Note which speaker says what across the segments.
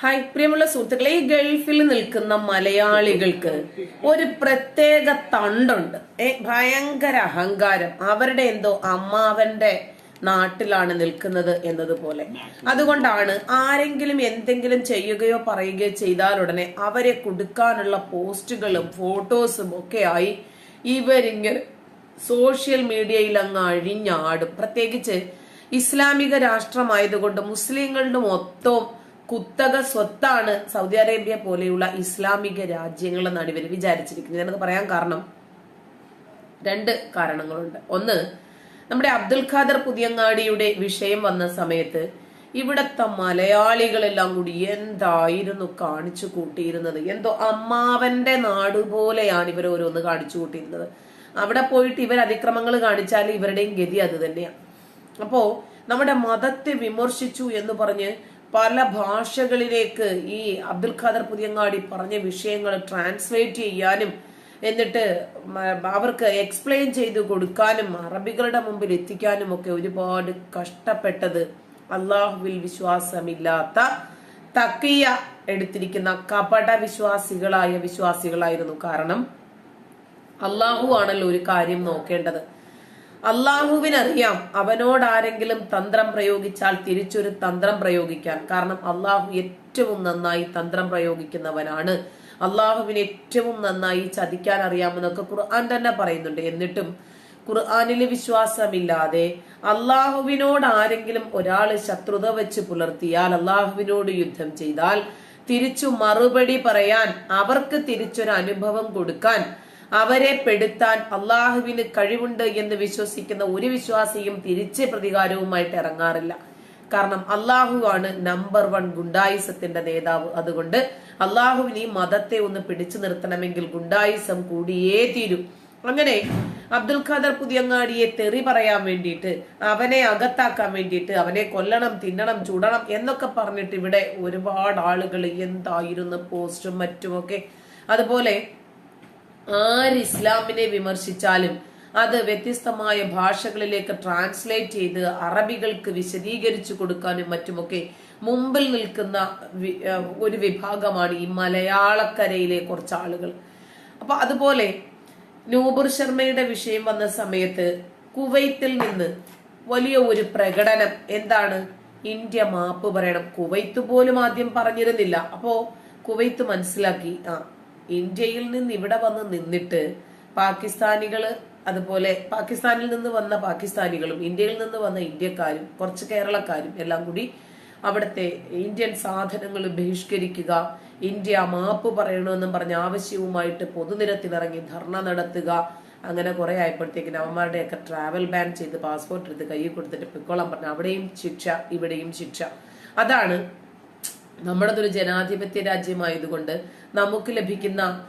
Speaker 1: Hi പ്രിയമുള്ള സുഹൃത്തുക്കളെ ഈ ഗൾഫിൽ നിൽക്കുന്ന മലയാളികൾക്ക് ഒരു പ്രത്യേക തണ്ടുണ്ട്. ഏ ഭയങ്കര അഹങ്കാരം. അവരുടെ എന്തോ അമ്മാവന്റെ നാട്ടിലാണ് നിൽക്കുന്നത് എന്നതുപോലെ. അതുകൊണ്ടാണ് ആരെങ്കിലും എന്തെങ്കിലും ചെയ്യുകയോ പറയുകയോ ചെയ്താൽ ഉടനെ അവരെ കൊടുക്കാനുള്ള പോസ്റ്റുകളും ഫോട്ടോസും ഒക്കെ ആയി ഇവരിങ്ങനെ സോഷ്യൽ മീഡിയയിൽ അങ്ങ് അഴിഞ്ഞാടും. പ്രത്യേകിച്ച് ഇസ്ലാമിക രാഷ്ട്രമായതുകൊണ്ട് മുസ്ലിങ്ങളുടെ മൊത്തം കുത്തക സ്വത്താണ് സൗദി അറേബ്യ പോലെയുള്ള ഇസ്ലാമിക രാജ്യങ്ങളെന്നാണ് ഇവർ വിചാരിച്ചിരിക്കുന്നത്. ഞാനത് പറയാൻ കാരണം രണ്ട് കാരണങ്ങളുണ്ട്. ഒന്ന് നമ്മുടെ അബ്ദുൽ ഖാദർ പുതിയങ്ങാടിയുടെ വിഷയം വന്ന സമയത്ത് ഇവിടത്തെ മലയാളികളെല്ലാം കൂടി എന്തായിരുന്നു കാണിച്ചു കൂട്ടിയിരുന്നത്? എന്തോ അമ്മാവന്റെ നാട് പോലെയാണ് ഇവർ ഓരോന്ന് കാണിച്ചു കൂട്ടിയിരുന്നത്. അവിടെ പോയിട്ട് ഇവർ അതിക്രമങ്ങൾ കാണിച്ചാൽ ഇവരുടെയും ഗതി അത് തന്നെയാണ് അപ്പോ നമ്മുടെ മതത്തെ വിമർശിച്ചു എന്ന് പറഞ്ഞ് പല ഭാഷകളിലേക്ക് ഈ അബ്ദുൽ ഖാദർ പുതിയങ്ങാടി പറഞ്ഞ വിഷയങ്ങൾ ട്രാൻസ്ലേറ്റ് ചെയ്യാനും എന്നിട്ട് അവർക്ക് എക്സ്പ്ലെയിൻ ചെയ്തു കൊടുക്കാനും അറബികളുടെ മുമ്പിൽ എത്തിക്കാനും ഒക്കെ ഒരുപാട് കഷ്ടപ്പെട്ടത് അള്ളാഹുവിൽ വിശ്വാസമില്ലാത്ത തക്കിയ എടുത്തിരിക്കുന്ന കപട വിശ്വാസികളായ വിശ്വാസികളായിരുന്നു. കാരണം അള്ളാഹു ആണല്ലോ ഒരു കാര്യം നോക്കേണ്ടത്. അള്ളാഹുവിനറിയാം അവനോട് ആരെങ്കിലും തന്ത്രം പ്രയോഗിച്ചാൽ തിരിച്ചൊരു തന്ത്രം പ്രയോഗിക്കാൻ. കാരണം അള്ളാഹു ഏറ്റവും നന്നായി തന്ത്രം പ്രയോഗിക്കുന്നവനാണ്. അള്ളാഹുവിന് ഏറ്റവും നന്നായി ചതിക്കാൻ അറിയാമെന്നൊക്കെ ഖുർആൻ തന്നെ പറയുന്നുണ്ട്. എന്നിട്ടും ഖുർആാനിൽ വിശ്വാസമില്ലാതെ അള്ളാഹുവിനോട് ആരെങ്കിലും ഒരാൾ ശത്രുത വെച്ച് പുലർത്തിയാൽ അള്ളാഹുവിനോട് യുദ്ധം ചെയ്താൽ തിരിച്ചു മറുപടി പറയാൻ അവർക്ക് തിരിച്ചൊരു അനുഭവം കൊടുക്കാൻ അവരെ പെടുത്താൻ അള്ളാഹുവിന് കഴിവുണ്ട് എന്ന് വിശ്വസിക്കുന്ന ഒരു വിശ്വാസിയും തിരിച്ച് പ്രതികാരവുമായിട്ട് ഇറങ്ങാറില്ല. കാരണം അള്ളാഹു ആണ് നമ്പർ വൺ ഗുണ്ടായിസത്തിന്റെ നേതാവ്. അതുകൊണ്ട് അള്ളാഹുവിന് ഈ മതത്തെ ഒന്ന് പിടിച്ചു നിർത്തണമെങ്കിൽ ഗുണ്ടായിസം കൂടിയേ തീരൂ. അങ്ങനെ അബ്ദുൽ ഖാദർ പുതിയങ്ങാടിയെ തെറി പറയാൻ വേണ്ടിയിട്ട് അവനെ അകത്താക്കാൻ വേണ്ടിയിട്ട് അവനെ കൊല്ലണം തിന്നണം ചുടണം എന്നൊക്കെ പറഞ്ഞിട്ട് ഇവിടെ ഒരുപാട് ആളുകൾ എന്തായിരുന്നു പോസ്റ്റും മറ്റുമൊക്കെ. അതുപോലെ ആര് ഇസ്ലാമിനെ വിമർശിച്ചാലും അത് വ്യത്യസ്തമായ ഭാഷകളിലേക്ക് ട്രാൻസ്ലേറ്റ് ചെയ്ത് അറബികൾക്ക് വിശദീകരിച്ചു കൊടുക്കാനും മറ്റുമൊക്കെ മുമ്പിൽ നിൽക്കുന്ന ഒരു വിഭാഗമാണ് ഈ മലയാളക്കരയിലെ കുറച്ച് ആളുകൾ അപ്പൊ അതുപോലെ നൂബുർ ശർമ്മയുടെ വിഷയം വന്ന സമയത്ത് കുവൈത്തിൽ നിന്ന് വലിയ ഒരു പ്രകടനം എന്താണ്? ഇന്ത്യ മാപ്പ് പറയണം. കുവൈത്ത് പോലും ആദ്യം പറഞ്ഞിരുന്നില്ല. അപ്പോ കുവൈത്ത് മനസ്സിലാക്കി. ആ ഇന്ത്യയിൽ നിന്ന് ഇവിടെ വന്ന് നിന്നിട്ട് പാകിസ്ഥാനികൾ അതുപോലെ പാകിസ്ഥാനിൽ നിന്ന് വന്ന പാകിസ്ഥാനികളും ഇന്ത്യയിൽ നിന്ന് വന്ന ഇന്ത്യക്കാരും കുറച്ച് കേരളക്കാരും എല്ലാം കൂടി അവിടുത്തെ ഇന്ത്യൻ സാധനങ്ങൾ ബഹിഷ്കരിക്കുക ഇന്ത്യ മാപ്പ് പറയണമെന്നും പറഞ്ഞ ആവശ്യവുമായിട്ട് പൊതുനിരത്തിനിറങ്ങി ധർണ നടത്തുക. അങ്ങനെ കുറെ ആയപ്പോഴത്തേക്കിന് അവന്മാരുടെയൊക്കെ ട്രാവൽ ബാൻ ചെയ്ത് പാസ്പോർട്ട് എടുത്ത് കയ്യിൽ കൊടുത്തിട്ട് പിക്കോളം പറഞ്ഞു അവിടെയും ശിക്ഷ ഇവിടെയും ശിക്ഷ. അതാണ് നമ്മുടേതൊരു ജനാധിപത്യ രാജ്യമായതുകൊണ്ട് നമുക്ക് ലഭിക്കുന്ന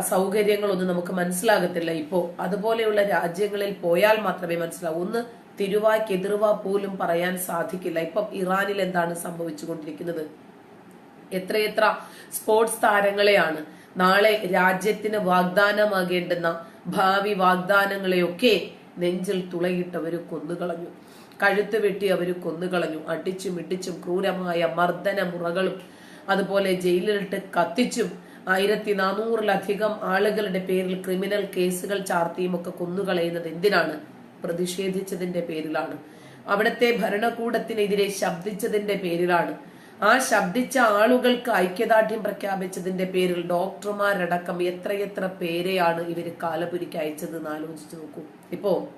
Speaker 1: സൗകര്യങ്ങളൊന്നും നമുക്ക് മനസ്സിലാകത്തില്ല. ഇപ്പോ അതുപോലെയുള്ള രാജ്യങ്ങളിൽ പോയാൽ മാത്രമേ മനസ്സിലാവൂ. ഒന്ന് തിരുവായ്ക്ക് എതിർവാ പോലും പറയാൻ സാധിക്കില്ല. ഇപ്പം ഇറാനിൽ എന്താണ് സംഭവിച്ചുകൊണ്ടിരിക്കുന്നത്? എത്രയെത്ര സ്പോർട്സ് താരങ്ങളെയാണ് നാളെ രാജ്യത്തിന് വാഗ്ദാനമാകേണ്ടുന്ന ഭാവി വാഗ്ദാനങ്ങളെയൊക്കെ നെഞ്ചിൽ തുളയിട്ടവര് കൊന്നുകളഞ്ഞു. കഴുത്ത് വെട്ടി അവർ കൊന്നുകളഞ്ഞു. അടിച്ചും ഇടിച്ചും ക്രൂരമായ മർദ്ദന മുറകളും അതുപോലെ ജയിലിലിട്ട് കത്തിച്ചും ആയിരത്തി നാനൂറിലധികം ആളുകളുടെ പേരിൽ ക്രിമിനൽ കേസുകൾ ചാർത്തിയും ഒക്കെ കൊന്നുകളയുന്നത് എന്തിനാണ്? പ്രതിഷേധിച്ചതിന്റെ പേരിലാണ്. അവിടുത്തെ ഭരണകൂടത്തിനെതിരെ ശബ്ദിച്ചതിന്റെ പേരിലാണ്. ആ ശബ്ദിച്ച ആളുകൾക്ക് ഐക്യദാർഢ്യം പ്രഖ്യാപിച്ചതിന്റെ പേരിൽ ഡോക്ടർമാരടക്കം എത്രയെത്ര പേരെയാണ് ഇവർ കാലപുരിക്ക് അയച്ചതെന്ന് ആലോചിച്ച് നോക്കൂ. ഇപ്പോ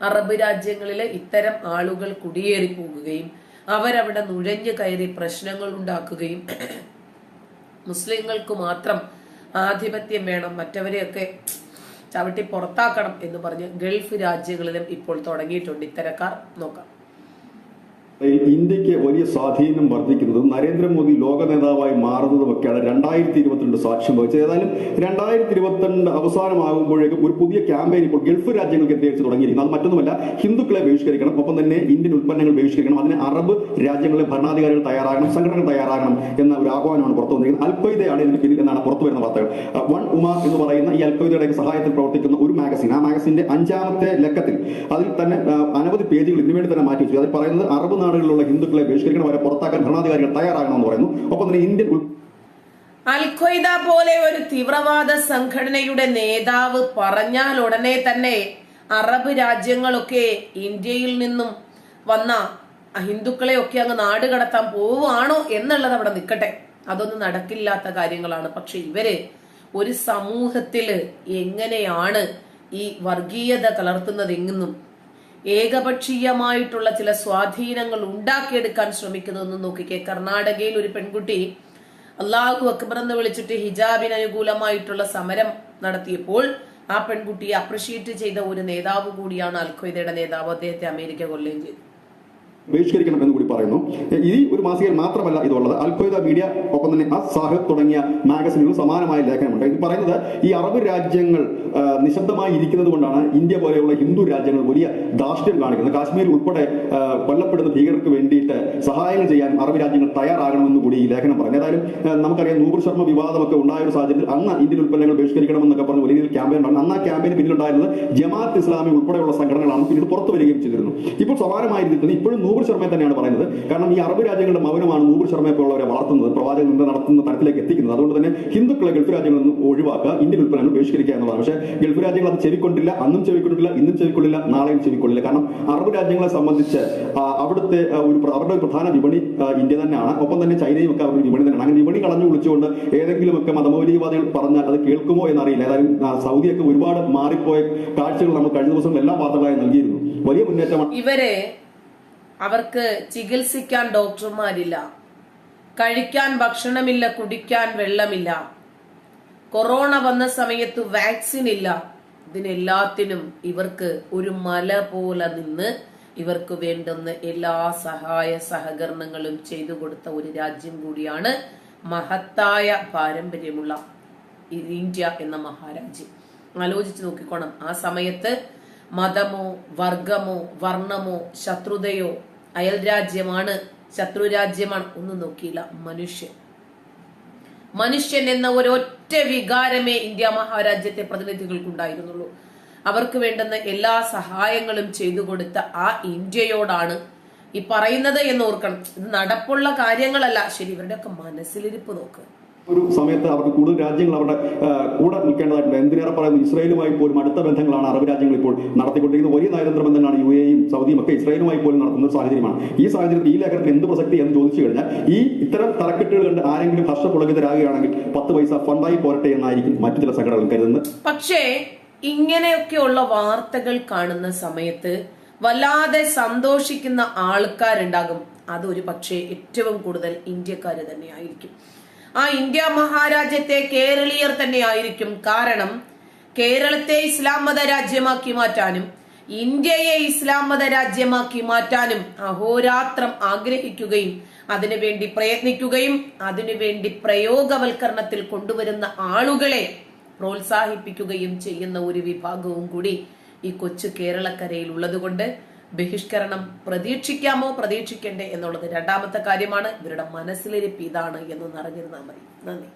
Speaker 1: അറബ് രാജ്യങ്ങളിലെ ഇത്തരം ആളുകൾ കുടിയേറി പോകുകയും അവരവിടെ നുഴഞ്ഞു കയറി പ്രശ്നങ്ങൾ ഉണ്ടാക്കുകയും മുസ്ലിങ്ങൾക്ക് മാത്രം ആധിപത്യം വേണം മറ്റവരെയൊക്കെ ചവിട്ടി പുറത്താക്കണം എന്ന് പറഞ്ഞ് ഗൾഫ് രാജ്യങ്ങളിലും ഇപ്പോൾ തുടങ്ങിയിട്ടുണ്ട്. ഇത്തരക്കാർ നോക്കാം.
Speaker 2: ഇന്ത്യയ്ക്ക് വലിയ സ്വാധീനം വർദ്ധിക്കുന്നതും നരേന്ദ്രമോദി ലോക നേതാവായി മാറുന്നതുമൊക്കെയാണ് രണ്ടായിരത്തി ഇരുപത്തിരണ്ട് സാക്ഷ്യം വഹിച്ചത്. ഏതായാലും രണ്ടായിരത്തി ഇരുപത്തിരണ്ട് അവസാനമാകുമ്പോഴേക്കും ഒരു പുതിയ ക്യാമ്പയിൻ ഇപ്പോൾ ഗൾഫ് രാജ്യങ്ങൾക്ക് എത്തിച്ചു തുടങ്ങിയിരിക്കുന്നു. അത് മറ്റൊന്നുമല്ല ഹിന്ദുക്കളെ ബഹിഷ്കരിക്കണം. ഒപ്പം തന്നെ ഇന്ത്യൻ ഉൽപ്പന്നങ്ങൾ ബഹിഷ്കരിക്കണം. അതിന് അറബ് രാജ്യങ്ങളിലെ ഭരണാധികാരികൾ തയ്യാറാകണം സംഘടനകൾ തയ്യാറാകണം എന്ന ഒരു ആഹ്വാനമാണ് പുറത്തു വന്നിരിക്കുന്നത്. അൽഖ്വയ്ദയാണ് ഇതിന് പിന്നിൽ എന്നാണ് പുറത്തു വരുന്ന വാർത്തകൾ. വൺ ഉമാർ എന്ന് പറയുന്ന ഈ അൽഖ്വയ്ദയുടെ സഹായത്തിൽ പ്രവർത്തിക്കുന്ന ഒരു മാഗസിൻ. ആ മാഗസിന്റെ അഞ്ചാമത്തെ ലക്കത്തിൽ അതിൽ തന്നെ അനവധി പേജുകൾ ഇതിനുവേണ്ടി തന്നെ മാറ്റി വെച്ചു. അതിൽ പറയുന്നത് അറബ് നാടുകളിലുള്ള ഹിന്ദുക്കളെ ബഹിഷ്കരിക്കണം അവരെ പുറത്താക്കാൻ ഭരണാധികാരികൾ തയ്യാറാകണമെന്ന് പറയുന്നു. ഒപ്പം തന്നെ ഇന്ത്യൻ അൽ
Speaker 1: അൽഖ്വയ്ദ പോലെ ഒരു തീവ്രവാദ സംഘടനയുടെ നേതാവ് പറഞ്ഞാൽ ഉടനെ തന്നെ അറബ് രാജ്യങ്ങളൊക്കെ ഇന്ത്യയിൽ നിന്നും വന്ന ഹിന്ദുക്കളെ ഒക്കെ അങ്ങ് നാട് കടത്താൻ പോവുകയാണോ എന്നുള്ളത് അവിടെ നിൽക്കട്ടെ. അതൊന്നും നടക്കില്ലാത്ത കാര്യങ്ങളാണ്. പക്ഷെ ഇവർ ഒരു സമൂഹത്തിൽ എങ്ങനെയാണ് ഈ വർഗീയത കലർത്തുന്നതെന്നും ഏകപക്ഷീയമായിട്ടുള്ള ചില സ്വാധീനങ്ങൾ ഉണ്ടാക്കിയെടുക്കാൻ ശ്രമിക്കുന്നതെന്ന് നോക്കിക്കേ. കർണാടകയിൽ ഒരു പെൺകുട്ടി അള്ളാഹു അക്ബർ എന്ന് വിളിച്ചിട്ട് ഹിജാബിന് അനുകൂലമായിട്ടുള്ള സമരം നടത്തിയപ്പോൾ ആ പെൺകുട്ടിയെ അപ്രിഷിയേറ്റ് ചെയ്ത ഒരു നേതാവ് കൂടിയാണ് അൽഖയ്ദയുടെ നേതാവ്. അദ്ദേഹത്തെ അമേരിക്ക കൊല്ലുകയും ചെയ്തു.
Speaker 2: ബഹിഷ്കരിക്കണം എന്ന് കൂടി പറയുന്നു. ഈ ഒരു മാസികയിൽ മാത്രമല്ല ഇതുള്ളത്. അൽഖ്വയ്ദ മീഡിയ ഒപ്പം തന്നെ അസ് സാഹിബ് തുടങ്ങിയ മാഗസിനുകൾ സമാനമായ ലേഖനമുണ്ട്. ഇത് പറയുന്നത് ഈ അറബ് രാജ്യങ്ങൾ നിശബ്ദമായി ഇരിക്കുന്നത് കൊണ്ടാണ് ഇന്ത്യ പോലെയുള്ള ഹിന്ദു രാജ്യങ്ങൾ വലിയ ധാർഷ്ട്യം കാണിക്കുന്നത്. കാശ്മീർ ഉൾപ്പെടെ ആ, കൊല്ലപ്പെടുന്ന ഭീകരർക്ക് വേണ്ടിയിട്ട് സഹായങ്ങൾ ചെയ്യാൻ അറബ് രാജ്യങ്ങൾ തയ്യാറാകണമെന്ന് കൂടി ഈ ലേഖനം പറഞ്ഞു. ഏതായാലും നമുക്കറിയാം നൂപുർ ശർമ്മ വിവാദമൊക്കെ ഉണ്ടായ ഒരു സാഹചര്യത്തിൽ അന്ന് ഇന്ത്യൻ ഉൽപ്പന്നങ്ങൾ ബഹിഷ്കരിക്കണമെന്നൊക്കെ പറഞ്ഞ് വലിയ ക്യാമ്പയിൻ നടന്നു. അന്ന് ആ ക്യാമ്പയിന് പിന്നിലുണ്ടായിരുന്നത് ജമാഅത്ത് ഇസ്ലാമി ഉൾപ്പെടെയുള്ള സംഘടനകളാണ്. പിന്നീട് പുറത്തു വരികയും ചെയ്തിരുന്നു. ഇപ്പോൾ സമാനമായ ഇപ്പോഴും നൂപുർ ശർമ്മയെ തന്നെയാണ് പറയുന്നത്. കാരണം ഈ അറബ് രാജ്യങ്ങളുടെ മൗനമാണ് നൂപുർ ശർമ്മയെ പോലുള്ളവരെ വളർത്തുന്നത് പ്രവാചകൻ നിന്ന് നടത്തുന്ന തരത്തിലേക്ക് എത്തിക്കുന്നത്. അതുകൊണ്ട് തന്നെ ഹിന്ദുക്കളെ ഗൾഫ് രാജ്യങ്ങളിൽ നിന്ന് ഒഴിവാക്കുക ഇന്ത്യൻ ഉൽപ്പന്നങ്ങൾ ബഹിഷ്കരിക്കുക എന്നുള്ളതാണ്. പക്ഷേ ഗൾഫ് രാജ്യങ്ങൾ അത് ചെവിക്കൊണ്ടില്ല അന്നും ചെവിക്കൊണ്ടില്ല ഇന്നും ചെവിക്കൊള്ളില്ല നാളെയും ചെവിക്കൊള്ളില്ല. കാരണം അറബ് രാജ്യങ്ങളെ സംബന്ധിച്ച് അവിടുത്തെ ഒരു അവരുടെ പ്രധാന വിപണി ഇന്ത്യ തന്നെയാണ്. ഒപ്പം തന്നെ ചൈനയും ഒക്കെ അവരുടെ വിപണി തന്നെയാണ്. അങ്ങനെ വിപണി കളഞ്ഞു വിളിച്ചുകൊണ്ട് ഏതെങ്കിലുമൊക്കെ മതമൗലികവാദികൾ പറഞ്ഞാൽ അത് കേൾക്കുമോ എന്നറിയില്ല. ഏതായാലും സൗദിയൊക്കെ ഒരുപാട് മാറിപ്പോയ കാഴ്ചകൾ നമ്മൾ കഴിഞ്ഞ ദിവസം എല്ലാ വാർത്തകളായി നൽകിയിരുന്നു. വലിയ മുന്നേറ്റമാണ്.
Speaker 1: ഇവർ അവർക്ക് ചികിത്സിക്കാൻ ഡോക്ടർമാരില്ല. കഴിക്കാൻ ഭക്ഷണമില്ല കുടിക്കാൻ വെള്ളമില്ല. കൊറോണ വന്ന സമയത്ത് വാക്സിൻ ഇല്ല. ഇതിനെല്ലാത്തിനും ഇവർക്ക് ഒരു മല പോലെ നിന്ന് ഇവർക്ക് വേണ്ടുന്ന എല്ലാ സഹായ സഹകരണങ്ങളും ചെയ്തു കൊടുത്ത ഒരു രാജ്യം കൂടിയാണ് മഹത്തായ പാരമ്പര്യമുള്ള ഇന്ത്യ എന്ന മഹാരാജ്യം. ആലോചിച്ച് നോക്കിക്കോണം. ആ സമയത്ത് മതമോ വർഗമോ വർണമോ ശത്രുതയോ അയൽ രാജ്യമാണ് ശത്രു രാജ്യമാണ്. ഒന്നും നോക്കിയില്ല. മനുഷ്യൻ. മനുഷ്യൻ എന്ന ഒരൊറ്റ വികാരമേ ഇന്ത്യ മഹാരാജ്യത്തെ പ്രതിനിധികൾക്കുണ്ടായിരുന്നുള്ളൂ. അവർക്ക് വേണ്ടുന്ന എല്ലാ സഹായങ്ങളും ചെയ്തു കൊടുത്ത ആ ഇന്ത്യയോടാണ് ഈ പറയുന്നത് എന്ന് ഓർക്കണം. ഇത് നടപ്പുള്ള കാര്യങ്ങളല്ല. ശരി ഇവരുടെയൊക്കെ മനസ്സിലിരിപ്പ് നോക്ക്.
Speaker 2: ഒരു സമയത്ത് അവർക്ക് കൂടുതൽ രാജ്യങ്ങൾ അവരുടെ കൂടെ നിൽക്കേണ്ടതായിട്ടുണ്ട്. എന്തിനേറെ പറയുന്നു? ഇസ്രായേലുമായി പോലും അടുത്ത ബന്ധങ്ങളാണ് അറബ് രാജ്യങ്ങൾ ഇപ്പോൾ നടത്തിക്കൊണ്ടിരിക്കുന്നത്. വലിയ നയതന്ത്ര ബന്ധങ്ങളാണ് യു എയും സൗദിയും ഒക്കെ ഇസ്രായേലുമായി പോലും നടത്തുന്ന ഒരു സാഹചര്യമാണ്. ഈ സാഹചര്യത്തിൽ ഈ ലേഖനത്തിന് എന്ത് പ്രസക്തി എന്ന് ചോദിച്ചു കഴിഞ്ഞാൽ ഈ ഇത്തരം തലക്കെട്ടുകൾ കണ്ട് ആരെങ്കിലും ഹർഷപുളകിതരാകുകയാണെങ്കിൽ പത്ത് പൈസ ഫണ്ടായി പോരട്ടെ എന്നായിരിക്കും മറ്റു ചില സംഘടനകൾ കരുതുന്നത്.
Speaker 1: പക്ഷേ ഇങ്ങനെയൊക്കെയുള്ള വാർത്തകൾ കാണുന്ന സമയത്ത് വല്ലാതെ സന്തോഷിക്കുന്ന ആൾക്കാരുണ്ടാകും. അതൊരു പക്ഷേ ഏറ്റവും കൂടുതൽ ഇന്ത്യക്കാര് തന്നെയായിരിക്കും. ആ ഇന്ത്യ മഹാരാജ്യത്തെ കേരളീയർ തന്നെയായിരിക്കും. കാരണം കേരളത്തെ ഇസ്ലാം മത രാജ്യമാക്കി മാറ്റാനും ഇന്ത്യയെ ഇസ്ലാം മത രാജ്യമാക്കി മാറ്റാനും അഹോരാത്രം ആഗ്രഹിക്കുകയും അതിനുവേണ്ടി പ്രയത്നിക്കുകയും അതിനുവേണ്ടി പ്രയോഗവൽക്കരണത്തിൽ കൊണ്ടുവരുന്ന ആളുകളെ പ്രോത്സാഹിപ്പിക്കുകയും ചെയ്യുന്ന ഒരു വിഭാഗവും കൂടി ഈ കൊച്ചു കേരളക്കരയിൽ ഉള്ളതുകൊണ്ട് ബഹിഷ്കരണം പ്രതീക്ഷിക്കാമോ പ്രതീക്ഷിക്കണ്ടേ എന്നുള്ളത് രണ്ടാമത്തെ കാര്യമാണ്. ഇവരുടെ മനസ്സിലിരിപ്പ് ഇതാണ് എന്ന് അറിഞ്ഞിരുന്നാൽ മതി. നന്ദി.